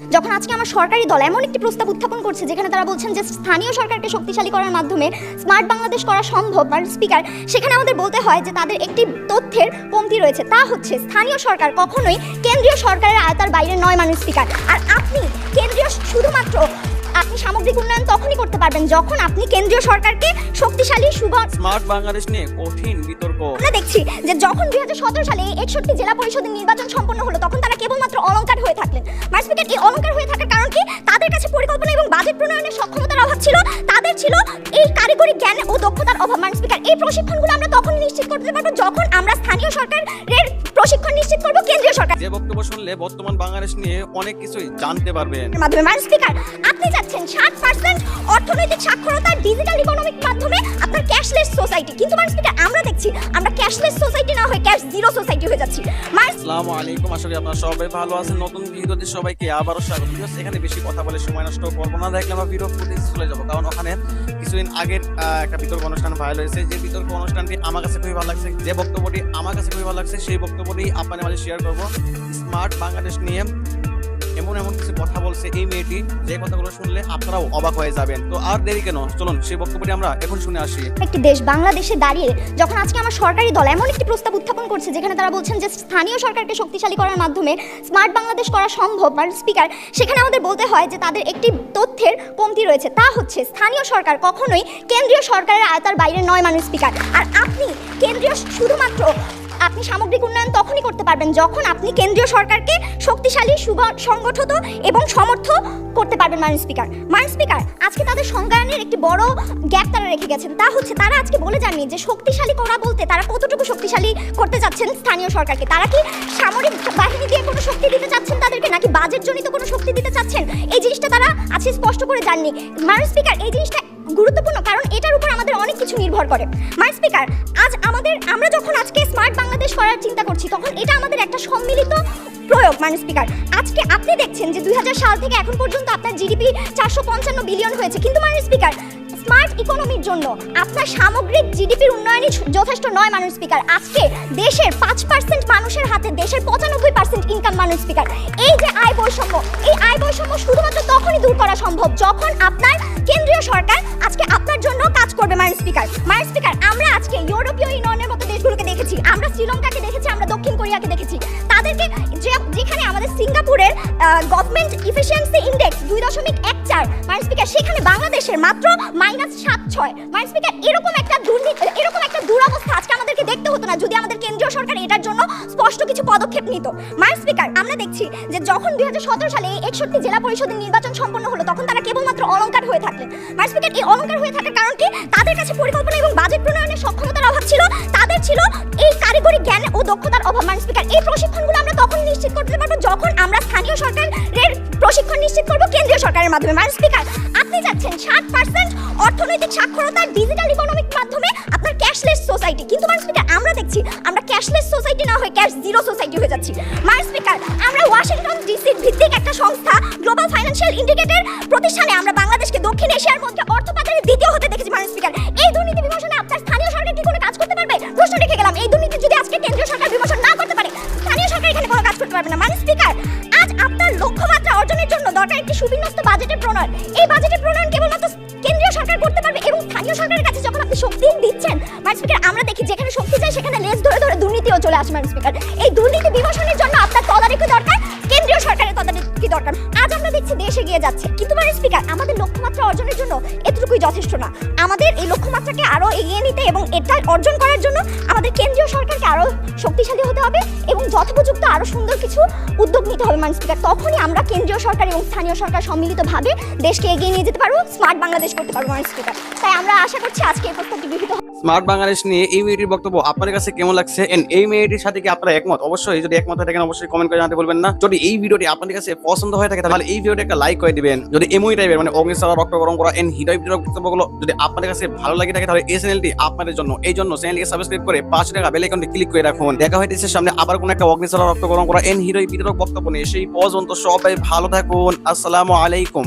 যখন আজকে আমার সরকারি দল এমন একটি প্রস্তাব উত্থাপন করছে যেখানে তারা বলছেন যে স্থানীয় সরকারকে শক্তিশালী করার মাধ্যমে স্মার্ট বাংলাদেশ করা সম্ভব বা স্পিকার সেখানে আমাদের বলতে হয় যে তাদের একটি তথ্যের কমতি রয়েছে তা হচ্ছে স্থানীয় সরকার কখনোই কেন্দ্রীয় সরকারের আয়তার বাইরে নয় মানুষ স্পিকার। আর আপনি কেন্দ্রীয় শুধুমাত্র আপনি সামগ্রিক উন্নয়ন তখনই করতে পারবেন যখন আপনি কেন্দ্রীয় সরকারকে শক্তিশালী সুগম স্মার্ট বাংলাদেশ নিয়ে কঠিন বিতর্ক। আমরা দেখছি যে যখন দুই হাজার সতেরো সালে একষট্টি জেলা পরিষদের নির্বাচন সম্পন্ন হলো ছিল এই কারিগরি জ্ঞান ও দক্ষতার অভাব। মার স্পিকার এই প্রশিক্ষণগুলো আমরা তখনই নিশ্চিত করতে পারব যখন আমরা স্থানীয় সরকারের প্রশিক্ষণ নিশ্চিত করব কেন্দ্রীয় সরকার। যে বক্তব্য শুনলে বর্তমান বাংলাদেশ নিয়ে অনেক কিছুই জানতে পারবেন। মাধ্যমে মার স্পিকার আপনি চাচ্ছেন ষাট পার্সেন্ট অর্থনৈতিক সাক্ষরতা ডিজিটাল ইকোনমিক মাধ্যমে আপনার ক্যাশলেস সোসাইটি কিন্তু মার স্পিকার আমরা দেখছি আমরা ক্যাশলেস সোসাইটি হয়ে ক্যাশ জিরো সোসাইটি হয়ে যাচ্ছি। আসসালামু আলাইকুম, আশা করি আপনারা সবাই ভালো আছেন। নতুন ভিডিওতে সবাইকে আবারও স্বাগত। এখানে বেশি কথা বলে সময় নষ্ট করব না। দেখলে আমরা ভিডিও ফুটেজ চলে যাব। কারণ ওখানে কিছুদিন আগের একটা বিতর্ক অনুষ্ঠান ভাইরাল হয়েছে। যে বিতর্ক অনুষ্ঠানটি আমার কাছে খুবই ভালো লাগছে, যে বক্তব্যটি আমার কাছে খুবই ভালো লাগছে, সেই বক্তব্যটি আপনাদের মাঝে শেয়ার করব। স্মার্ট বাংলাদেশ নিয়ে। এমন এমন কিছু কথা বলছে এই মেয়েটি, যে কথাগুলো শুনলে আপনারাও অবাক হয়ে যাবেন। তো আর দেরি কেন? চলুন, সেই বক্তব্যটি আমরা এখন শুনে আসি। একটি দেশ বাংলাদেশে দাঁড়িয়ে যখন আজকে আমার সরকারি দল এমন একটি প্রস্তাব উত্থাপন করছে, যেখানে তারা বলছেন যে স্থানীয় সরকারকে শক্তিশালী করার মাধ্যমে স্মার্ট বাংলাদেশ করা সম্ভব মানে স্পিকার, সেখানে আমাদের বলতে হয় যে তাদের একটি তথ্যের কমতি রয়েছে। তা হচ্ছে, স্থানীয় সরকার কখনোই কেন্দ্রীয় সরকারের আয়তার বাইরে নয়, মানুষ স্পিকার। আর আপনি কেন্দ্রীয় শুধুমাত্র আপনি সামগ্রিক উন্নয়ন তখনই করতে পারবেন যখন আপনি কেন্দ্রীয় সরকারকে শক্তিশালী, সুগ- সংগঠিত এবং সমর্থ করতে পারবেন মানুষ স্পিকার। মানুষ স্পিকার, আজকে তাদের সংজ্ঞায়নের একটি বড় গ্যাপ তারা রেখে গেছেন। তা হচ্ছে, তারা আজকে বলে যাননি যে শক্তিশালী করা বলতে তারা কতটুকু শক্তিশালী করতে চাচ্ছেন স্থানীয় সরকারকে। তারা কি সামরিক বাহিনী দিয়ে কোনো শক্তি দিতে চাচ্ছেন তাদেরকে, নাকি বাজেট জনিত কোনো শক্তি দিতে চাচ্ছেন এই জিনিসটা তারা আজকে স্পষ্ট করে জাননি মানুষ স্পিকার, এই জিনিসটা গুরুত্বপূর্ণ, কারণ এটার উপর আমাদের নির্ভর করে। মাই স্পিকার, আজ আমাদের, আমরা যখন আজকে স্মার্ট বাংলাদেশ করার চিন্তা করছি, তখন এটা আমাদের একটা সম্মিলিত প্রয়োগ মানে স্পিকার। আজকে আপনি দেখছেন যে দুই হাজার সাল থেকে এখন পর্যন্ত আপনার জিডিপি চারশো পঞ্চান্ন বিলিয়ন হয়েছে। কিন্তু মানে স্পিকার স্মার্ট ইকোনমির জন্য আপনার সামগ্রিক জিডিপির উন্নয়নই যথেষ্ট নয় মানুষ স্পিকার। আজকে দেশের পাঁচ পার্সেন্ট মানুষের হাতে দেশের পঁচানব্বই পার্সেন্ট ইনকাম মানুষ স্পিকার। এই যে আয় বৈষম্য, এই আয় বৈষম্য শুধুমাত্র তখনই দূর করা সম্ভব যখন আপনার কেন্দ্রীয় সরকার আজকে আপনার জন্য কাজ করবে মায়ের স্পিকার। মায়ের স্পিকার, আমরা আজকে ইউরোপীয় ইউনিয়নের মতো দেশগুলোকে দেখেছি। আমরা শ্রীলঙ্কাকে দেখেছি কোরিয়াকে দেখেছি। তাদেরকে যে যেখানে আমাদের সিঙ্গাপুরের গভর্নমেন্ট ইফিসিয়েন্সি ইন্ডেক্স দুই দশমিক এক চার মায়ের স্পিকার সেখানে বাংলাদেশের মাত্র মাইনাস সাত ছয়। মায়ের স্পিকার এরকম একটা দুর্নীতি এরকম একটা দুরবস্থা আজকে আমাদেরকে দেখতে হতো না, যদি আমাদের কেন্দ্রীয় সরকার এটার জন্য স্পষ্ট কিছু পদক্ষেপ নিত। মায়ের স্পিকার আমরা দেখছি যে যখন দুই হাজার সতেরো সালে একষট্টি জেলা পরিষদের নির্বাচন সম্পন্ন হলো, তখন তারা কেবলমাত্র অলংকার হয়ে থাকলেন। মায়ের স্পিকার এই অলংকার হয়ে থাকার কারণ কি? তাদের কাছে পরিকল্পনা এবং বাজেট প্রণয়নের সক্ষমতার অভাব ছিল। দক্ষতার অভাব। মানে স্পিকার এই প্রশিক্ষণগুলো আমরা তখন নিশ্চিত করতে পারব যখন আমরা স্থানীয় সরকারের প্রশিক্ষণ নিশ্চিত করব কেন্দ্রীয় সরকারের মাধ্যমে। মানে স্পিকার আপনি যাচ্ছেন, ষাট পার্সেন্ট অর্থনৈতিক সাক্ষরতা ডিজিটাল ইকোনমিক মাধ্যমে আপনার ক্যাশলেস সোসাইটি কিন্তু মানে স্পিকার আমরা দেখছি, আমরা ক্যাশলেস সোসাইটি না হয়ে ক্যাশ জিরো সোসাইটি হয়ে যাচ্ছি। মানে স্পিকার আমরা ওয়াশিংটন ডিসি ভিত্তিক একটা সংস্থা অর্জনের জন্য দরকার একটি সুবিন্যস্ত বাজেটের প্রণয়ন। এই বাজেটের প্রণয়ন কেবলমাত্র কেন্দ্রীয় সরকার করতে পারবে, এবং স্থানীয় সরকারের কাছে যখন আপনি শক্তি দিচ্ছেন ম্যাডাম স্পিকার, আমরা দেখি যেখানে শক্তি চাই সেখানে লেজ ধরে ধরে দুর্নীতিও চলে আসে ম্যাডাম স্পিকার। এই দুর্নীতি বিমোচনের জন্য আপনার তদারকি দরকার, কেন্দ্রীয় সরকারের তদারকি দরকার। আজ আমরা দেখছি দেশে এগিয়ে যাচ্ছে। কিন্তু ম্যাডাম স্পিকার লক্ষ্যমাত্রা অর্জনের জন্য এতটুকুই যথেষ্ট না আমাদের এই লক্ষ্যমাত্রাকে আরও এগিয়ে নিতে এবং এটা অর্জন করার জন্য আমাদের কেন্দ্রীয় সরকারকে আরও শক্তিশালী হতে হবে এবং যথোপযুক্ত আরও সুন্দর কিছু উদ্যোগ নিতে হবে মানুষ স্পিকার তখনই আমরা কেন্দ্রীয় সরকার এবং স্থানীয় সরকার সম্মিলিতভাবে দেশকে এগিয়ে নিয়ে যেতে পারব, স্মার্ট বাংলাদেশ করতে পারব মানুষ স্পিকার তাই আমরা আশা করছি আজকে এই প্রস্তাবটি হবে। স্মার্ট বাংলাদেশ নিয়ে এই মেয়েটির বক্তব্য আপনার কাছে কেমন লাগছে? And এই মেয়েটির সাথে কি আপনারা একমত? অবশ্যই যদি একমত থাকেন, অবশ্যই কমেন্ট করে জানাতে বলবেন না। যদি এই ভিডিওটি আপনাদের কাছে পছন্দ হয়ে থাকে, তাহলে এই ভিডিওটি একটা লাইক করে দিবেন। যদি এমই টাইপের মানে অগ্নিশালা রক্ত গরম করা এন্ড হৃদয় বিতরক বক্তব্যগুলো যদি আপনাদের কাছে ভালো লাগে থাকে, তাহলে এই চ্যানেলটি আপনাদের জন্য। এই জন্য চ্যানেলটিকে সাবস্ক্রাইব করে পাঁচ টাকা বেল আইকনটি ক্লিক করে রাখুন। দেখা হইতেছে সামনে আবার কোন একটা অগ্নিশালা রক্ত গরম করা এন্ড হৃদয় বিতরক বক্তব্য নিয়ে। সেই পর্যন্ত সবাই ভালো থাকুন। আসসালামু আলাইকুম।